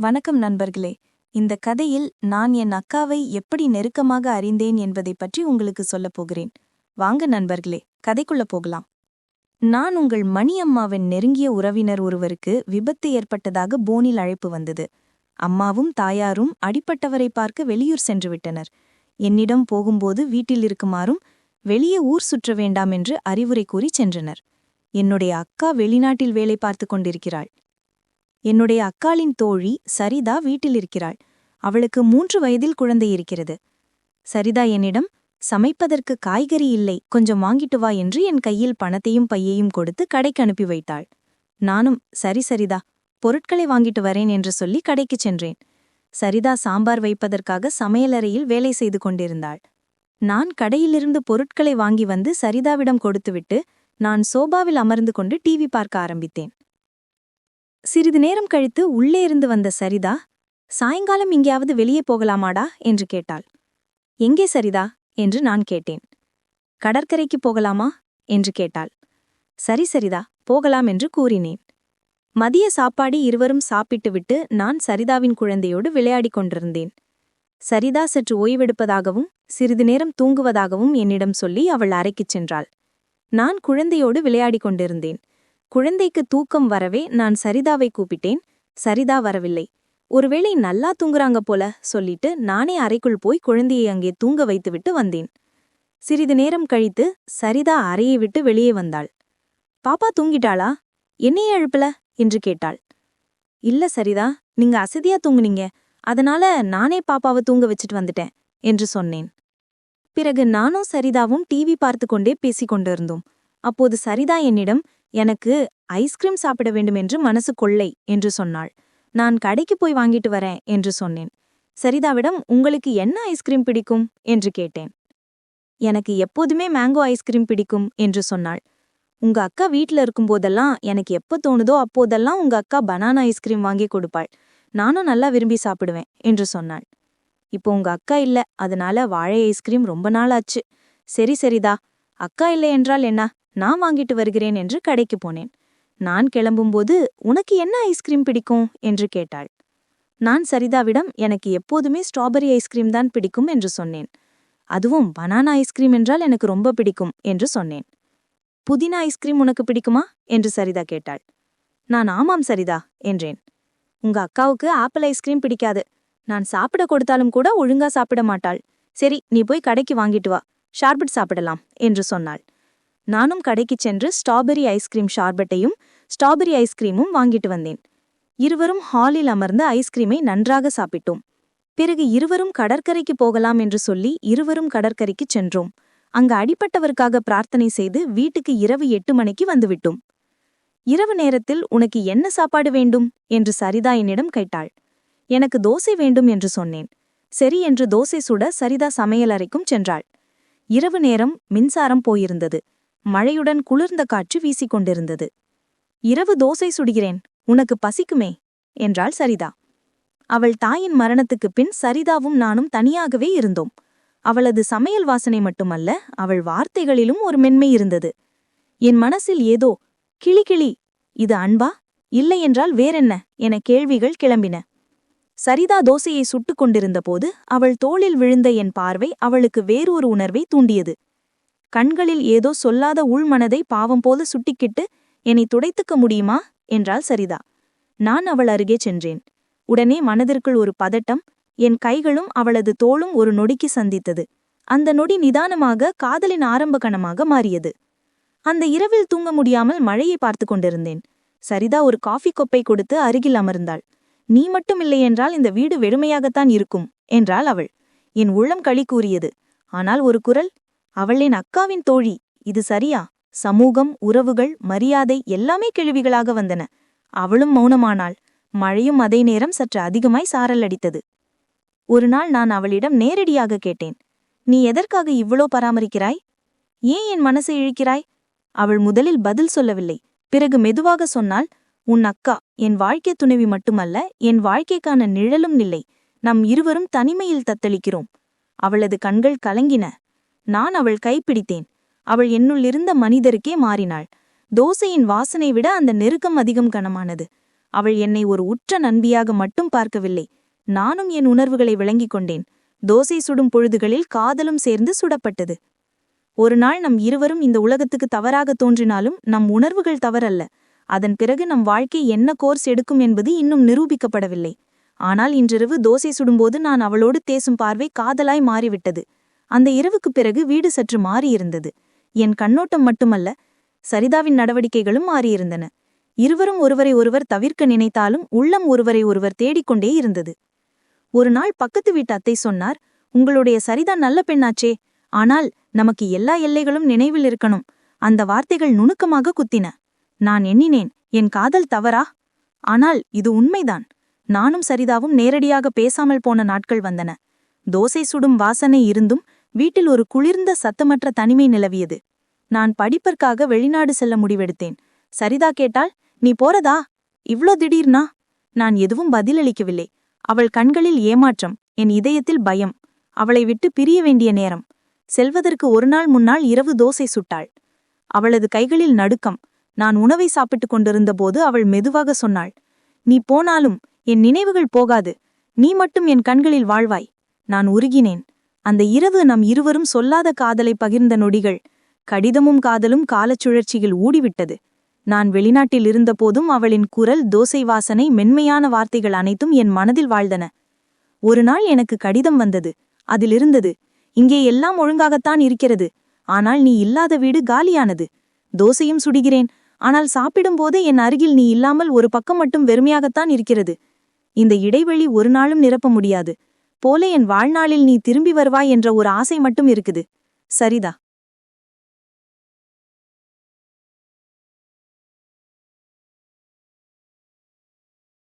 வணக்கம் நண்பர்களே. இந்த கதையில் நான் என் அக்காவை எப்படி நெருக்கமாக அறிந்தேன் என்பதைப் பற்றி உங்களுக்கு சொல்லப் போகிறேன். வாங்க நண்பர்களே கதைக்குள்ள போகலாம். நான் உங்கள் மணி அம்மாவின் நெருங்கிய உறவினர் ஒருவருக்கு விபத்து ஏற்பட்டதாக போனில் அழைப்பு வந்தது. அம்மாவும் தாயாரும் அடிப்பட்டவரை பார்க்க வெளியூர் சென்று விட்டனர். என்னிடம் போகும்போது வீட்டில் இருக்குமாறும் வெளியே ஊர் சுற்ற வேண்டாம் என்று அறிவுரை கூறி சென்றனர். என்னுடைய அக்கா வெளிநாட்டில் வேலை பார்த்து கொண்டிருக்கிறாள். என்னுடைய அக்காளின் தோழி சரிதா வீட்டில் இருக்கிறாள் அவளுக்கு மூன்று வயதில் குழந்தை இருக்கிறது. சரிதா என்னிடம் சமைப்பதற்கு காய்கறி இல்லை கொஞ்சம் வாங்கிட்டு வா என்று என் கையில் பணத்தையும் பையையும் கொடுத்து கடைக்கு அனுப்பி வைத்தாள். நானும் சரி சரிதா பொருட்களை வாங்கிட்டு வரேன் என்று சொல்லி கடைக்குச் சென்றேன். சரிதா சாம்பார் வைப்பதற்காக சமையலறையில் வேலை செய்து கொண்டிருந்தாள். நான் கடையிலிருந்து பொருட்களை வாங்கி வந்து சரிதாவிடம் கொடுத்துவிட்டு நான் சோபாவில் அமர்ந்து கொண்டு டிவி பார்க்க ஆரம்பித்தேன். சிறிது நேரம் கழித்து உள்ளே இருந்து வந்த சரிதா சாயங்காலம் எங்கேயாவது வெளியே போகலாமாடா? என்று கேட்டாள். எங்கே சரிதா? என்று நான் கேட்டேன். கடற்கரைக்கு போகலாமா? என்று கேட்டாள். சரி சரிதா போகலாம் என்று கூறினேன். மதிய சாப்பாடு இருவரும் சாப்பிட்டுவிட்டு நான் சரிதாவின் குழந்தையோடு விளையாடிக் கொண்டிருந்தேன். சரிதா சற்று ஓய்வெடுப்பதாகவும் சிறிது நேரம் தூங்குவதாகவும் என்னிடம் சொல்லி அவள் அறைக்குச் சென்றாள். நான் குழந்தையோடு விளையாடிக் கொண்டிருந்தேன். குழந்தைக்கு தூக்கம் வரவே நான் சரிதாவை கூப்பிட்டேன். சரிதா வரவில்லை. ஒருவேளை நல்லா தூங்குறாங்க போல சொல்லிட்டு நானே அறைக்குள் போய் குழந்தையை அங்கே தூங்க வைத்துவிட்டு வந்தேன். சிறிது நேரம் கழித்து சரிதா அறையை விட்டு வெளியே வந்தாள். பாப்பா தூங்கிட்டாளா? என்னையே எழுப்பல? என்று கேட்டாள். இல்ல சரிதா நீங்க அசதியா தூங்குனீங்க. அதனால நானே பாப்பாவை தூங்க வச்சுட்டு வந்துட்டேன் என்று சொன்னேன். பிறகு நானும் சரிதாவும் டிவி பார்த்து கொண்டே பேசிக் கொண்டிருந்தோம். அப்போது சரிதா என்னிடம் எனக்கு ஐஸ்கிரீம் சாப்பிட வேண்டும் என்று மனசு கொள்ளை என்று சொன்னாள். நான் கடைக்கு போய் வாங்கிட்டு வரேன் என்று சொன்னேன். சரிதாவிடம் உங்களுக்கு என்ன ஐஸ்கிரீம் பிடிக்கும்? என்று கேட்டேன். எனக்கு எப்போதுமே மேங்கோ ஐஸ்கிரீம் பிடிக்கும் என்று சொன்னாள். உங்க அக்கா வீட்ல இருக்கும்போதெல்லாம் எனக்கு எப்ப தோணுதோ அப்போதெல்லாம் உங்க அக்கா பனானா ஐஸ்கிரீம் வாங்கி கொடுப்பாள். நானும் நல்லா விரும்பி சாப்பிடுவேன் என்று சொன்னாள். இப்போ உங்க அக்கா இல்ல அதனால வாழை ஐஸ்கிரீம் ரொம்ப நாள் ஆச்சு. சரி சரிதா. அக்கா இல்லை என்றால் என்ன? நான் வாங்கிட்டு வருகிறேன் என்று கடைக்கு போனேன். நான் கிளம்பும்போது உனக்கு என்ன ஐஸ்கிரீம் பிடிக்கும்? என்று கேட்டாள். நான் சரிதாவிடம் எனக்கு எப்போதுமே ஸ்ட்ராபெரி ஐஸ்கிரீம் தான் பிடிக்கும் என்று சொன்னேன். அதுவும் பனானா ஐஸ்கிரீம் என்றால் எனக்கு ரொம்ப பிடிக்கும் என்று சொன்னேன். புதினா ஐஸ்கிரீம் உனக்கு பிடிக்குமா? என்று சரிதா கேட்டாள். நான் ஆமாம் சரிதா என்றேன். உங்க அக்காவுக்கு ஆப்பிள் ஐஸ்கிரீம் பிடிக்காது. நான் சாப்பிட கொடுத்தாலும் கூட ஒழுங்கா சாப்பிட மாட்டாள். சரி நீ போய் கடைக்கு வாங்கிட்டு வா. ஷார்பட் சாப்பிடலாம் என்று சொன்னாள். நானும் கடைக்குச் சென்று ஸ்ட்ராபெரி ஐஸ்கிரீம் ஷார்பட்டையும் ஸ்ட்ராபெரி ஐஸ்கிரீமும் வாங்கிட்டு வந்தேன். இருவரும் ஹாலில் அமர்ந்து ஐஸ்கிரீமை நன்றாக சாப்பிட்டோம். பிறகு இருவரும் கடற்கரைக்கு போகலாம் என்று சொல்லி இருவரும் கடற்கரைக்குச் சென்றோம். அங்கு அடிப்பட்டவருக்காக பிரார்த்தனை செய்து வீட்டுக்கு இரவு எட்டு மணிக்கு வந்துவிட்டோம். இரவு நேரத்தில் உனக்கு என்ன சாப்பாடு வேண்டும்? என்று சரிதா என்னிடம் கேட்டாள். எனக்கு தோசை வேண்டும் என்று சொன்னேன். சரி என்று தோசை சுட சரிதா சமையலறைக்கும் சென்றாள். இரவு நேரம் மின்சாரம் போயிருந்தது. மழையுடன் குளிர்ந்த காற்று வீசிக் கொண்டிருந்தது இரவு தோசை சுடுகிறேன் உனக்கு பசிக்குமே? என்றாள் சரிதா. அவள் தாயின் மரணத்துக்குப் பின் சரிதாவும் நானும் தனியாகவே இருந்தோம். அவளது சமையல் வாசனை மட்டுமல்ல அவள் வார்த்தைகளிலும் ஒரு மென்மை இருந்தது. என் மனசில் ஏதோ கிளி கிளி இது அன்பா? இல்லை என்றால் வேறென்ன? என கேள்விகள் கிளம்பின. சரிதா தோசையை சுட்டுக் கொண்டிருந்தபோது அவள் தோளில் விழுந்த என் பார்வை அவளுக்கு வேறொரு உணர்வை தூண்டியது. கண்களில் ஏதோ சொல்லாத உள்மனதை பாவம் போல சுட்டிக்கிட்டு என்னை துடைத்துக்க முடியுமா? என்றாள் சரிதா. நான் அவள் அருகே சென்றேன். உடனே மனதிற்குள் ஒரு பதட்டம் என் கைகளும் அவளது தோளும் ஒரு நொடிக்கு சந்தித்தது. அந்த நொடி நிதானமாக காதலின் ஆரம்ப கணமாக மாறியது. அந்த இரவில் தூங்க முடியாமல் மழையை பார்த்து கொண்டிருந்தேன். சரிதா ஒரு காஃபி கொப்பை கொடுத்து அருகில் அமர்ந்தாள். நீ மட்டும் இல்லையென்றால் இந்த வீடு வெறுமையாகத்தான் இருக்கும் என்றாள் அவள். என் உள்ளம் களி கூறியது. ஆனால் ஒரு குரல் அவள் என் அக்காவின் தோழி. இது சரியா? சமூகம் உறவுகள் மரியாதை எல்லாமே கேள்விகளாக வந்தன. அவளும் மௌனமானாள். மழையும் அதே நேரம் சற்று அதிகமாய் சாரல் அடித்தது ஒரு நாள் நான் அவளிடம் நேரடியாக கேட்டேன். நீ எதற்காக இவ்வளோ பராமரிக்கிறாய்? ஏன் என் மனசை இழுக்கிறாய்? அவள் முதலில் பதில் சொல்லவில்லை. பிறகு மெதுவாக சொன்னால் உன் அக்கா என் வாழ்க்கை துணைவி மட்டுமல்ல என் வாழ்க்கைக்கான நிழலும் இல்லை நம் இருவரும் தனிமையில் தத்தளிக்கிறோம். அவளது கண்கள் கலங்கின. நான் அவள் கைப்பிடித்தேன். அவள் என்னுள்ளிருந்த மனிதருக்கே மாறினாள். தோசையின் வாசனை விட அந்த நெருக்கம் அதிகம் கனமானது. அவள் என்னை ஒரு உற்ற நண்பியாக மட்டும் பார்க்கவில்லை. நானும் என் உணர்வுகளை விளங்கிக் கொண்டேன். தோசை சுடும் பொழுதுகளில் காதலும் சேர்ந்து சுடப்பட்டது. ஒரு நாள் நம் இருவரும் இந்த உலகத்துக்கு தவறாக தோன்றினாலும் நம் உணர்வுகள் தவறல்ல. அதன் பிறகு நம் வாழ்க்கை என்ன கோர்ஸ் எடுக்கும் என்பது இன்னும் நிரூபிக்கப்படவில்லை. ஆனால் இன்றிரவு தோசை சுடும்போது நான் அவளோடு தேசும் பார்வை காதலாய் மாறிவிட்டது. அந்த இரவுக்குப் பிறகு வீடு சற்று மாறியிருந்தது. என் கண்ணோட்டம் மட்டுமல்ல சரிதாவின் நடவடிக்கைகளும் மாறியிருந்தன. இருவரும் ஒருவரை ஒருவர் தவிர்க்க நினைத்தாலும் உள்ளம் ஒருவரை ஒருவர் தேடிக்கொண்டே இருந்தது. ஒரு நாள் பக்கத்து வீட்டு அத்தை சொன்னார் உங்களுடைய சரிதா நல்ல பெண்ணாச்சே. ஆனால் நமக்கு எல்லா எல்லைகளும் நினைவில் இருக்கணும். அந்த வார்த்தைகள் நுணுக்கமாக குத்தின. நான் எண்ணினேன் என் காதல் தவறா? ஆனால் இது உண்மைதான். நானும் சரிதாவும் நேரடியாக பேசாமல் போன நாட்கள் வந்தன. தோசை சுடும் வாசனை இருந்தும் வீட்டில் ஒரு குளிர்ந்த சத்தமற்ற தனிமை நிலவியது. நான் படிப்பற்காக வெளிநாடு செல்ல முடிவெடுத்தேன். சரிதா கேட்டால் நீ போறதா? இவ்ளோ திடீர்னா? நான் எதுவும் பதிலளிக்கவில்லை. அவள் கண்களில் ஏமாற்றம் என் இதயத்தில் பயம். அவளை விட்டு பிரிய வேண்டிய நேரம். செல்வதற்கு ஒரு நாள் முன்னால் இரவு தோசை சுட்டாள். அவளது கைகளில் நடுக்கம். நான் உணவை சாப்பிட்டுக் கொண்டிருந்தபோது அவள் மெதுவாக சொன்னாள் நீ போனாலும் என் நினைவுகள் போகாது. நீ மட்டும் என் கண்களில் வாழ்வாய். நான் உருகினேன். அந்த இரவு நம் இருவரும் சொல்லாத காதலை பகிர்ந்த நொடிகள் கடிதமும் காதலும் காலச்சுழற்சியில் ஊடிவிட்டது. நான் வெளிநாட்டில் இருந்தபோதும் அவளின் குரல் தோசை வாசனை மென்மையான வார்த்தைகள் அனைத்தும் என் மனதில் வாழ்ந்தன. ஒரு நாள் எனக்கு கடிதம் வந்தது. அதில் இருந்தது இங்கே எல்லாம் ஒழுங்காகத்தான் இருக்கிறது. ஆனால் நீ இல்லாத வீடு காலியானது. தோசையும் சுடுகிறேன். ஆனால் சாப்பிடும்போது என் அருகில் நீ இல்லாமல் ஒரு பக்கம் மட்டும் வெறுமையாகத்தான் இருக்கிறது. இந்த இடைவெளி ஒரு நாளும் நிரப்ப முடியாது. போல என் வாழ்நாளில் நீ திரும்பி வருவாய் என்ற ஒரு ஆசை மட்டும் இருக்குது. சரிதா?